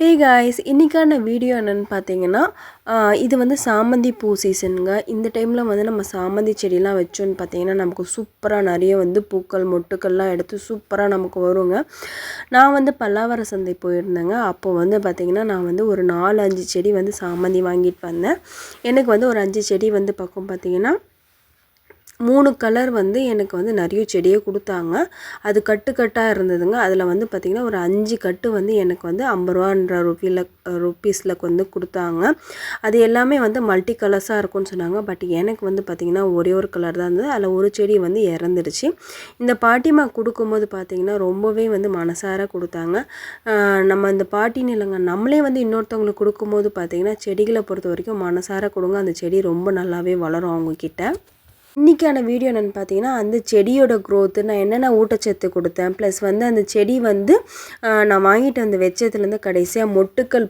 Hey guys இன்றைக்கான video என்னென்னு பார்த்தீங்கன்னா இது வந்து சாமந்தி பூ சீசனுங்க இந்த டைமில் வந்து நம்ம சாமந்தி செடியெலாம் வச்சோன்னு பார்த்தீங்கன்னா நமக்கு சூப்பராக நிறைய வந்து பூக்கள் மொட்டுக்கள்லாம் எடுத்து சூப்பராக நமக்கு வருங்க. நான் வந்து பல்லாவர சந்தை போயிருந்தேங்க. அப்போ வந்து பார்த்திங்கன்னா நான் வந்து ஒரு நாலு அஞ்சு செடி வந்து சாமந்தி வாங்கிட்டு வந்தேன். எனக்கு வந்து ஒரு அஞ்சு செடி வந்து பக்கம் பார்த்தீங்கன்னா மூணு கலர் வந்து எனக்கு வந்து நிறைய செடியை கொடுத்தாங்க. அது கட்டு கட்டாக இருந்ததுங்க. அதில் வந்து பார்த்திங்கன்னா ஒரு அஞ்சு கட்டு வந்து எனக்கு வந்து ஐம்பது ரூபான்ற ருப்பியில் ருப்பீஸில் வந்து கொடுத்தாங்க. அது எல்லாமே வந்து மல்டி கலர்ஸாக இருக்கும்னு சொன்னாங்க. பட் எனக்கு வந்து பார்த்திங்கன்னா ஒரே ஒரு கலர் தான் இருந்தது. அதில் ஒரு செடி வந்து இறந்துடுச்சு. இந்த பாட்டிமா கொடுக்கும்போது பார்த்திங்கன்னா ரொம்பவே வந்து மனசார கொடுத்தாங்க. நம்ம இந்த பாட்டின்னு இல்லைங்க நம்மளே வந்து இன்னொருத்தவங்களுக்கு கொடுக்கும்போது பார்த்திங்கன்னா செடிகளை பொறுத்த வரைக்கும் மனசார கொடுங்க. அந்த செடி ரொம்ப நல்லாவே வளரும் அவங்கக்கிட்ட இன்றைக்கான வீடியோ என்னென்னு பார்த்தீங்கன்னா அந்த செடியோட க்ரோத்து நான் என்னென்ன ஊட்டச்சத்து கொடுத்தேன் ப்ளஸ் வந்து அந்த செடி வந்து நான் வாங்கிட்டு வந்து வச்சதுலேருந்து கடைசியாக மொட்டுக்கள்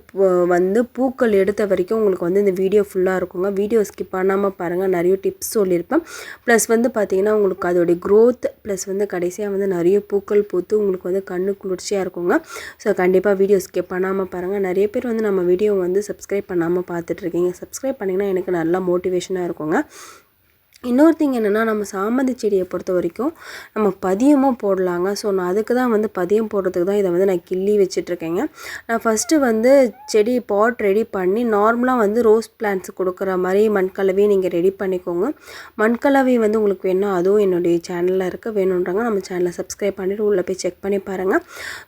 வந்து பூக்கள் எடுத்த வரைக்கும் உங்களுக்கு வந்து இந்த வீடியோ ஃபுல்லாக இருக்குங்க. வீடியோ ஸ்கிப் பண்ணாமல் பாருங்கள் நிறைய டிப்ஸ் சொல்லியிருப்பேன். ப்ளஸ் வந்து பார்த்தீங்கன்னா உங்களுக்கு அதோடைய க்ரோத் ப்ளஸ் வந்து கடைசியாக வந்து நிறைய பூக்கள் பூத்து உங்களுக்கு வந்து கண்ணு குளிர்ச்சியாக இருக்குங்க. ஸோ கண்டிப்பாக வீடியோ ஸ்கிப் பண்ணாமல் பாருங்கள் நிறைய பேர் வந்து நம்ம வீடியோ வந்து சப்ஸ்கிரைப் பண்ணாமல் பார்த்துட்ருக்கீங்க சப்ஸ்கிரைப் பண்ணிங்கன்னா எனக்கு நல்லா மோட்டிவேஷனாக இருக்குங்க. இன்னொரு திங் என்னென்னா நம்ம சாமந்தி செடியை பொறுத்த வரைக்கும் நம்ம பதியமும் போடலாங்க. ஸோ நான் அதுக்கு தான் வந்து பதியம் போடுறதுக்கு தான் இதை வந்து நான் கிள்ளி வச்சிட்ருக்கேங்க. நான் ஃபஸ்ட்டு வந்து செடி பாட் ரெடி பண்ணி நார்மலாக வந்து ரோஸ் பிளான்ட்ஸ் கொடுக்குற மாதிரி மண்கலவையும் நீங்கள் ரெடி பண்ணிக்கோங்க. மண்கலவை வந்து உங்களுக்கு வேணும் அதுவும் என்னுடைய சேனலில் இருக்குது வேணுன்றாங்க நம்ம சேனலை சப்ஸ்கிரைப் பண்ணிவிட்டு உள்ளே போய் செக் பண்ணி பாருங்கள்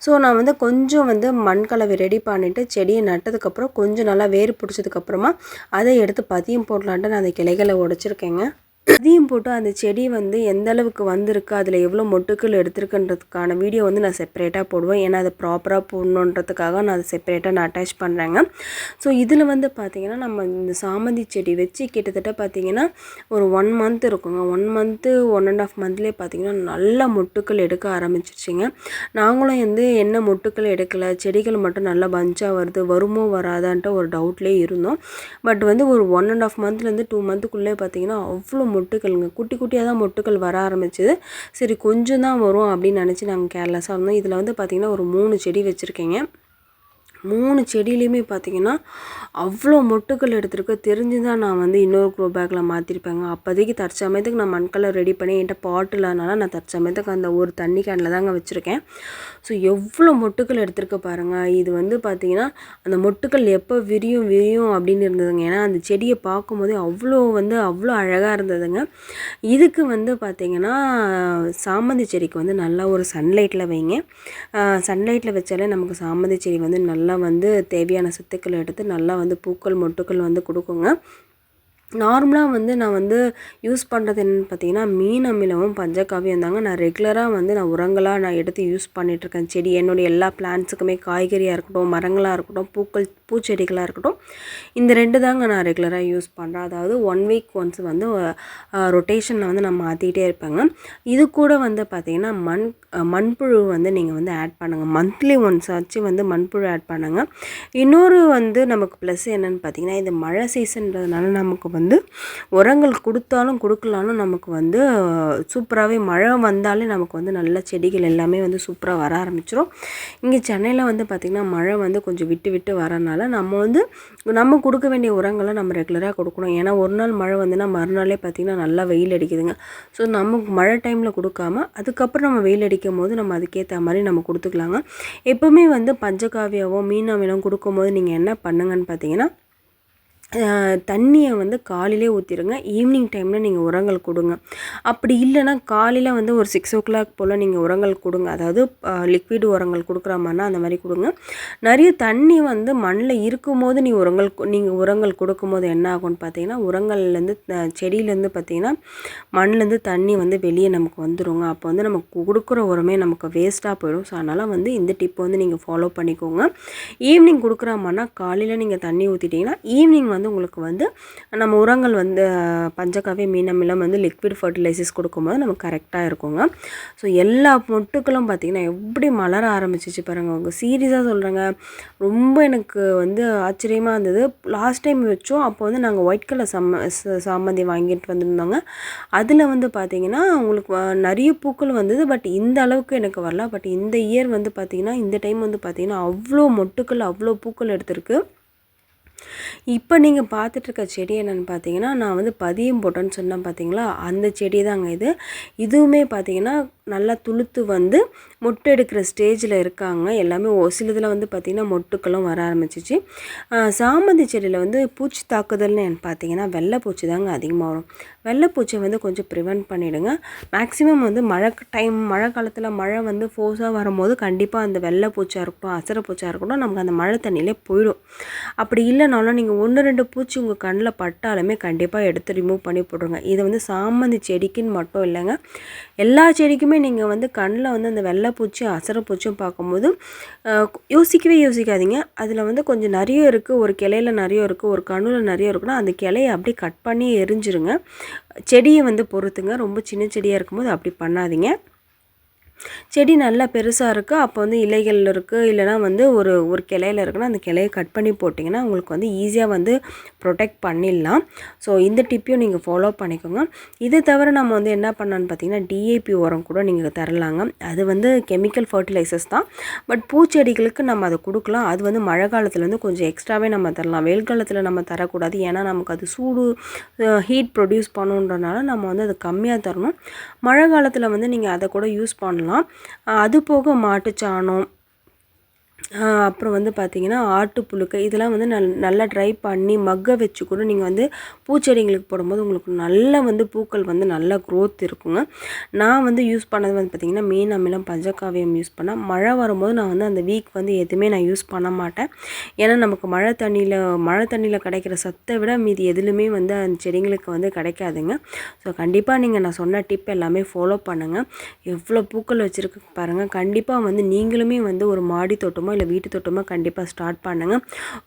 ஸோ நான் வந்து கொஞ்சம் வந்து மண்கலவை ரெடி பண்ணிவிட்டு செடியை நட்டதுக்கப்புறம் கொஞ்சம் நல்லா வேர் பிடிச்சதுக்கப்புறமா அதை எடுத்து பதியம் போடலான்ட்டு நான் அந்த கிளைகளை உடச்சிருக்கேங்க. அதையும் போட்டு அந்த செடி வந்து எந்த அளவுக்கு வந்திருக்கு அதில் எவ்வளோ மொட்டுக்கள் எடுத்திருக்குன்றதுக்கான வீடியோ வந்து நான் செப்பரேட்டாக போடுவேன். ஏன்னா அதை ப்ராப்பராக போடணுன்றதுக்காக நான் அதை செப்பரேட்டாக நான் அட்டாச் பண்ணுறேங்க ஸோ இதில் வந்து பார்த்திங்கன்னா நம்ம இந்த சாமந்தி செடி வச்சு கிட்டத்தட்ட பார்த்திங்கன்னா ஒரு ஒன் மந்த் இருக்குங்க. One month one and half மந்த்லேயே பார்த்திங்கன்னா நல்லா மொட்டுக்கள் எடுக்க ஆரம்பிச்சிருச்சிங்க. நாங்களும் வந்து என்ன மொட்டுக்கள் எடுக்கலை செடிகள் மட்டும் நல்லா பஞ்சாக வருது வருமோ வராதான்ட்டு ஒரு டவுட்லேயே இருந்தோம். பட் வந்து ஒரு ஒன் அண்ட் ஆஃப் மந்த்லேருந்து டூ மந்த்துக்குள்ளே பார்த்தீங்கன்னா அவ்வளோ மொட்டுக்கள்ங்க குட்டி குட்டியாக தான் மொட்டுக்கள் வர ஆரம்பிச்சது. சரி கொஞ்சம் தான் வரும் அப்படின்னு நினச்சி நாங்கள் கேர்லெஸ்ஸாக இருந்தோம். இதில் வந்து பார்த்திங்கன்னா ஒரு மூணு செடி வச்சுருக்கேங்க. மூணு செடியிலையுமே பார்த்தீங்கன்னா அவ்வளோ மொட்டுக்கள் எடுத்திருக்கு. தெரிஞ்சு தான் நான் வந்து இன்னொரு க்ரோ பேக்கில் மாற்றிருப்பேங்க அப்போதைக்கு தற்சமயத்துக்கு நான் மண்கலர் ரெடி பண்ணி என்கிட்ட பாட் இல்லாதனால நான் தற்சமயத்துக்கு அந்த ஒரு தண்ணி கேனில் தாங்க வச்சுருக்கேன். ஸோ எவ்வளோ மொட்டுக்கள் எடுத்திருக்க பாருங்கள் இது வந்து பார்த்திங்கன்னா அந்த மொட்டுக்கள் எப்போ விரியும் விரியும் அப்படின்னு இருந்ததுங்க. ஏன்னா அந்த செடியை பார்க்கும்போதே அவ்வளோ வந்து அவ்வளோ அழகாக இருந்ததுங்க. இதுக்கு வந்து பார்த்திங்கன்னா சாமந்தி செடிக்கு வந்து நல்லா ஒரு சன்லைட்டில் வைங்க. சன்லைட்டில் வச்சாலே நமக்கு சாமந்தி செடி வந்து நல்லா வந்து தேவையான சத்துக்கள் எடுத்து நல்லா வந்து பூக்கள் மொட்டுக்கள் வந்து கொடுக்குங்க. நார்மலாக வந்து நான் வந்து யூஸ் பண்ணுறது என்னென்னு பார்த்தீங்கன்னா மீன் அமிலமும் பஞ்சகாவியம் தாங்க. நான் ரெகுலராக வந்து நான் உரங்களாக நான் எடுத்து யூஸ் பண்ணிகிட்ருக்கேன் செடி என்னுடைய எல்லா பிளான்ட்ஸுக்குமே காய்கறியாக இருக்கட்டும் மரங்களாக இருக்கட்டும் பூக்கள் பூச்செடிகளாக இருக்கட்டும் இந்த ரெண்டு தாங்க நான் ரெகுலராக யூஸ் பண்ணுறேன் அதாவது ஒன் வீக் ஒன்ஸ் வந்து ரொட்டேஷனில் வந்து நான் மாற்றிக்கிட்டே இருப்பேங்க. இது கூட வந்து பார்த்திங்கன்னா மண் மண்புழு வந்து நீங்கள் வந்து ஆட் பண்ணுங்கள் மந்த்லி ஒன்ஸ் ஆச்சு வந்து மண்புழு ஆட் பண்ணுங்கள் இன்னொரு வந்து நமக்கு ப்ளஸ் என்னென்னு பார்த்தீங்கன்னா இது மழை சீசன்றதுனால நமக்கு வந்து உரங்கள் கொடுத்தாலும் கொடுக்கலாலும் நமக்கு வந்து சூப்பராகவே மழை வந்தாலே நமக்கு வந்து நல்ல செடிகள் எல்லாமே வந்து சூப்பராக வர ஆரம்பிச்சிடும் இங்கே சென்னையில் வந்து பார்த்திங்கன்னா மழை வந்து கொஞ்சம் விட்டு விட்டு வரனால நம்ம வந்து நம்ம கொடுக்க வேண்டிய உரங்களை நம்ம ரெகுலராக கொடுக்கணும். ஏன்னா ஒரு நாள் மழை வந்துன்னா மறுநாளே பார்த்திங்கன்னா நல்லா வெயில் அடிக்குதுங்க. ஸோ நமக்கு மழை டைமில் கொடுக்காம அதுக்கப்புறம் நம்ம வெயில் அடிக்கும் போது நம்ம அதுக்கேற்ற மாதிரி நம்ம கொடுத்துக்கலாங்க. எப்போவுமே வந்து பஞ்சகாவியாவோ மீன் கொடுக்கும்போது நீங்கள் என்ன பண்ணுங்கன்னு பார்த்தீங்கன்னா தண்ணியை வந்து காலையிலே ஊற்றிடுங்க ஈவினிங் டைமில் நீங்கள் உரங்கள் கொடுங்க. அப்படி இல்லைன்னா காலையில் வந்து ஒரு சிக்ஸ் ஓ கிளாக் போல் நீங்கள் உரங்கள் கொடுங்க. அதாவது லிக்விட் உரங்கள் கொடுக்குற மாதிரினா அந்த மாதிரி கொடுங்க. நிறைய தண்ணி வந்து மண்ணில் இருக்கும்போது நீ உரங்கள் நீங்கள் உரங்கள் கொடுக்கும்போது என்ன ஆகும்னு பார்த்தீங்கன்னா உரங்கள்லேருந்து செடியிலேருந்து பார்த்தீங்கன்னா மண்ணிலேருந்து தண்ணி வந்து வெளியே நமக்கு வந்துருங்க. அப்போ வந்து நமக்கு கொடுக்குற உரமே நமக்கு வேஸ்ட்டாக போயிடும். ஸோ அதனால் வந்து இந்த டிப்பை வந்து நீங்கள் ஃபாலோ பண்ணிக்கோங்க. ஈவினிங் கொடுக்குற மாதிரினா காலையில் நீங்கள் தண்ணி ஊற்றிட்டீங்கன்னா ஈவினிங் வந்து உங்களுக்கு வந்து நம்ம உரங்கள் வந்து பஞ்சகாவிய மீனமிலம் வந்து லிக்விட் ஃபர்டிலைசர்ஸ் கொடுக்கும்போது நமக்கு கரெக்டாக இருக்குங்க. ஸோ எல்லா மொட்டுக்களும் பார்த்திங்கன்னா எப்படி மலர ஆரம்பிச்சிச்சு பாருங்கள் அவங்க சீரியஸாக சொல்கிறாங்க ரொம்ப எனக்கு வந்து ஆச்சரியமாக இருந்தது. லாஸ்ட் டைம் வச்சோம் அப்போ வந்து நாங்கள் ஒயிட் கலர் சம்ம சாமந்தி வாங்கிட்டு வந்திருந்தோங்க. அதில் வந்து பார்த்திங்கன்னா உங்களுக்கு நிறைய பூக்கள் வந்தது. பட் இந்த அளவுக்கு எனக்கு வரல. பட் இந்த இயர் வந்து பார்த்திங்கன்னா இந்த டைம் வந்து பார்த்திங்கன்னா அவ்வளோ மொட்டுக்கள் அவ்வளோ பூக்கள் எடுத்திருக்கு. இப்போ நீங்கள் பார்த்துட்ருக்க செடி என்னென்னு பார்த்தீங்கன்னா நான் வந்து பதியம் போட்டேன்னு சொன்னேன் பார்த்தீங்களா? அந்த செடி தாங்க இது. இதுவுமே பார்த்தீங்கன்னா நல்லா துளுத்து வந்து மொட்டு எடுக்கிற ஸ்டேஜில் இருக்காங்க. எல்லாமே ஒரு சிலதில் வந்து பார்த்திங்கன்னா மொட்டுக்களும் வர ஆரம்பிச்சிச்சு. சாமந்தி செடியில் வந்து பூச்சி தாக்குதல்னு பார்த்தீங்கன்னா வெள்ளைப்பூச்சி தாங்க அதிகமாக வரும். வெள்ளைப்பூச்சியை வந்து கொஞ்சம் ப்ரிவெண்ட் பண்ணிவிடுங்க மேக்ஸிமம் வந்து மழை டைம் மழை காலத்தில் மழை வந்து ஃபோர்ஸாக வரும்போது கண்டிப்பாக அந்த வெள்ளைப்பூச்சியாக இருக்கட்டும் அசரப்பூச்சியாக இருக்கட்டும் நமக்கு அந்த மழை தண்ணியிலே போயிடும். அப்படி இல்லைனாலும் நீங்கள் ஒன்று ரெண்டு பூச்சி உங்கள் கண்ணில் பட்டாலுமே கண்டிப்பாக எடுத்து ரிமூவ் பண்ணி போட்டுருங்க. இதை வந்து சாமந்தி செடிக்குன்னு மட்டும் இல்லைங்க. எல்லா செடிக்குமே நீங்கள் வந்து கண்ணில் வந்து அந்த வெள்ளைப்பூச்சி அசரப்பூச்சியும் பார்க்கும்போது யோசிக்கவே யோசிக்காதீங்க. அதில் வந்து கொஞ்சம் நிறைய இருக்குது ஒரு கிளையில் நிறைய இருக்குது ஒரு கண்ணில் நிறைய இருக்குன்னா அந்த கிளையை அப்படியே கட் பண்ணி எரிஞ்சிருங்க. செடியை வந்து பொறுத்துங்க. ரொம்ப சின்ன செடியாக இருக்கும்போது அப்படி பண்ணாதீங்க. செடி நல்லா பெருசாக இருக்குது அப்போ வந்து இலைகள் இருக்குது இல்லைனா வந்து ஒரு ஒரு கிளையில் இருக்குன்னா அந்த கிளையை கட் பண்ணி போட்டிங்கன்னா உங்களுக்கு வந்து ஈஸியாக வந்து ப்ரொடெக்ட் பண்ணிடலாம். ஸோ இந்த டிப்பையும் நீங்கள் ஃபாலோ பண்ணிக்கோங்க. இது தவிர நம்ம வந்து என்ன பண்ணான்னு பார்த்தீங்கன்னா டிஏபி உரம் கூட நீங்கள் தரலாங்க. அது வந்து கெமிக்கல் ஃபர்டிலைசர்ஸ் தான். பட் பூச்செடிகளுக்கு நம்ம அதை கொடுக்கலாம். அது வந்து மழை காலத்தில் வந்து கொஞ்சம் எக்ஸ்ட்ராவே நம்ம தரலாம். வெயில் காலத்தில் நம்ம தரக்கூடாது. ஏன்னா நமக்கு அது சூடு ஹீட் ப்ரொடியூஸ் பண்ணுன்றனால நம்ம வந்து அது கம்மியாக தரணும். மழை காலத்தில் வந்து நீங்கள் அதை கூட யூஸ் பண்ணலாம். பண்ணலாம் அது போக மாட்டுச்சாணம் அப்புறம் வந்து பார்த்திங்கன்னா ஆட்டு புழுக்கை இதெல்லாம் வந்து நல் நல்லா ட்ரை பண்ணி மக்க வச்சு கூட நீங்கள் வந்து பூச்செடிங்களுக்கு போடும்போது உங்களுக்கு நல்ல வந்து பூக்கள் வந்து நல்லா க்ரோத் இருக்குங்க. நான் வந்து யூஸ் பண்ணது வந்து பார்த்திங்கன்னா மீன் அமிலம் பஞ்சகாவியம் யூஸ் பண்ணேன் மழை வரும்போது நான் வந்து அந்த வீக் வந்து எதுவுமே நான் யூஸ் பண்ண மாட்டேன். ஏன்னா நமக்கு மழை தண்ணியில் மழை தண்ணியில் கிடைக்கிற சத்தை விட மீதி எதுலையுமே வந்து அந்த செடிங்களுக்கு வந்து கிடைக்காதுங்க. ஸோ கண்டிப்பாக நீங்கள் நான் சொன்ன டிப் எல்லாமே ஃபாலோ பண்ணுங்கள் எவ்வளோ பூக்கள் வச்சுருக்கு பாருங்கள் கண்டிப்பாக வந்து நீங்களுமே வந்து ஒரு மாடி தோட்டமோ இல்லை வீட்டு தோட்டமோ கண்டிப்பாக ஸ்டார்ட் பண்ணுங்கள்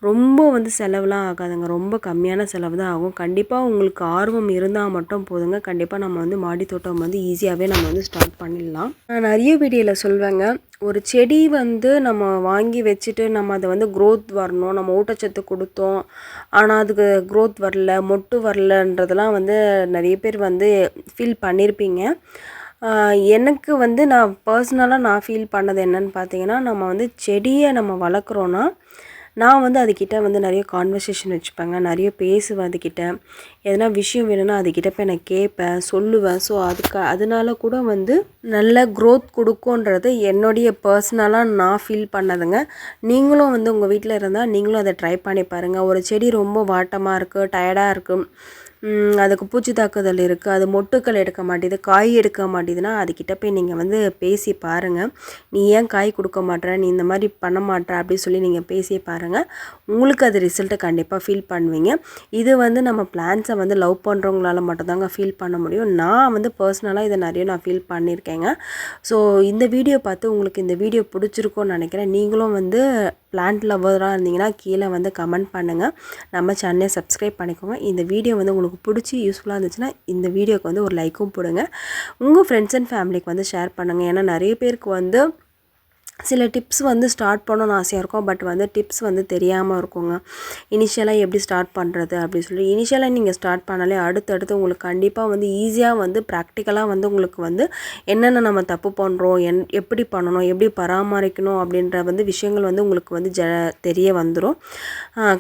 ரொம்ப வந்து செலவுலாம் ஆகாதுங்க. ரொம்ப கம்மியான செலவு தான் ஆகும். கண்டிப்பாக உங்களுக்கு ஆர்வம் இருந்தால் மட்டும் போதுங்க. கண்டிப்பாக நம்ம வந்து மாடி தோட்டம் வந்து ஈஸியாகவே நம்ம வந்து ஸ்டார்ட் பண்ணிடலாம். நான் நிறைய வீடியோவில் சொல்வேங்க. ஒரு செடி வந்து நம்ம வாங்கி வச்சுட்டு நம்ம அதை வந்து க்ரோத் வரணும். நம்ம ஊட்டச்சத்து கொடுத்தோம். ஆனால் அதுக்கு க்ரோத் வரல மொட்டு வரலன்றதெல்லாம் வந்து நிறைய பேர் வந்து ஃபீல் பண்ணியிருப்பீங்க எனக்கு வந்து நான் பர்சனலாக நான் ஃபீல் பண்ணது என்னன்னு பார்த்தீங்கன்னா நம்ம வந்து செடியை நம்ம வளர்க்குறோன்னா நான் வந்து அதுக்கிட்ட வந்து நிறைய கான்வர்சேஷன் வச்சுப்பேங்க. நிறைய பேசுவேன் அதுக்கிட்ட எதனா விஷயம் வேணும்னா அதுக்கிட்ட போய் நான் கேட்பேன் சொல்லுவேன். ஸோ அதுக்கு அதனால கூட வந்து நல்ல க்ரோத் கொடுக்குன்றது என்னுடைய பர்சனலாக நான் ஃபீல் பண்ணதுங்க. நீங்களும் வந்து உங்கள் வீட்டில் இருந்தால் நீங்களும் அதை ட்ரை பண்ணி பாருங்கள் ஒரு செடி ரொம்ப வாட்டமாக இருக்குது டயர்டாக இருக்குது அதுக்கு பூச்சி தாக்குதல் இருக்குது அது மொட்டுக்கள் எடுக்க மாட்டேது காய் எடுக்க மாட்டேதுன்னா அதுக்கிட்ட போய் நீங்கள் வந்து பேசி பாருங்கள் நீ ஏன் காய் கொடுக்க மாட்டேற நீ இந்த மாதிரி பண்ண மாட்டேற அப்படின்னு சொல்லி நீங்கள் பேசி பாருங்கள் உங்களுக்கு அது ரிசல்ட்டை கண்டிப்பாக ஃபீல் பண்ணுவீங்க. இது வந்து நம்ம பிளான்ஸை வந்து லவ் பண்ணுறவங்களால மட்டும்தாங்க ஃபீல் பண்ண முடியும். நான் வந்து பர்சனலாக இதை நிறைய நான் ஃபீல் பண்ணியிருக்கேங்க. ஸோ இந்த வீடியோ பார்த்து உங்களுக்கு இந்த வீடியோ பிடிச்சிருக்கோன்னு நினைக்கிறேன். நீங்களும் வந்து பிளான்ட் லவ்வராக இருந்தீங்கன்னா கீழே வந்து கமெண்ட் பண்ணுங்கள் நம்ம சேனலை சப்ஸ்கிரைப் பண்ணிக்கோங்க. இந்த வீடியோ வந்து உங்களுக்கு பிடிச்சி யூஸ்ஃபுல்லாக இருந்துச்சுன்னா இந்த வீடியோக்கு வந்து ஒரு லைக்கும் போடுங்க. உங்கள் ஃப்ரெண்ட்ஸ் அண்ட் ஃபேமிலிக்கு வந்து ஷேர் பண்ணுங்கள் ஏன்னா நிறைய பேருக்கு வந்து சில டிப்ஸ் வந்து ஸ்டார்ட் பண்ணணும்னு ஆசையாக இருக்கும். பட் வந்து டிப்ஸ் வந்து தெரியாமல் இருக்குங்க. இனிஷியலாக எப்படி ஸ்டார்ட் பண்ணுறது அப்படின்னு சொல்லி. இனிஷியலாக நீங்கள் ஸ்டார்ட் பண்ணாலே அடுத்தடுத்து உங்களுக்கு கண்டிப்பாக வந்து ஈஸியாக வந்து ப்ராக்டிக்கலாக வந்து உங்களுக்கு வந்து என்னென்ன நம்ம தப்பு பண்ணுறோம் என் எப்படி பண்ணணும் எப்படி பராமரிக்கணும் அப்படின்ற வந்து விஷயங்கள் வந்து உங்களுக்கு வந்து ஜ தெரிய வந்துடும்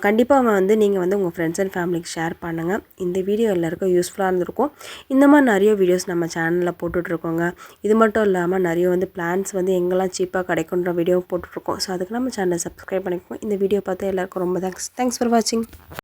கண்டிப்பாக வந்து நீங்கள் வந்து உங்கள் ஃப்ரெண்ட்ஸ் அண்ட் ஃபேமிலிக்கு ஷேர் பண்ணுங்கள் இந்த வீடியோ எல்லாருக்கும் யூஸ்ஃபுல்லாக இருந்திருக்கும். இந்த மாதிரி நிறைய வீடியோஸ் நம்ம சேனலில் போட்டுட்ருக்கோங்க இது மட்டும் இல்லாமல் நிறைய வந்து பிளான்ஸ் வந்து எங்கெல்லாம் சீப்பாக கிடைக்கும் இருக்குன்ற வீடியோ போட்டுட்ருக்கோம். ஸோ அதுக்கு நம்ம சேனலை சப்ஸ்கிரைப் பண்ணிக்கோங்க. இந்த வீடியோ பார்த்து எல்லாருக்கும் ரொம்ப தேங்க்ஸ் தேங்க்ஸ் ஃபார் வாட்சிங்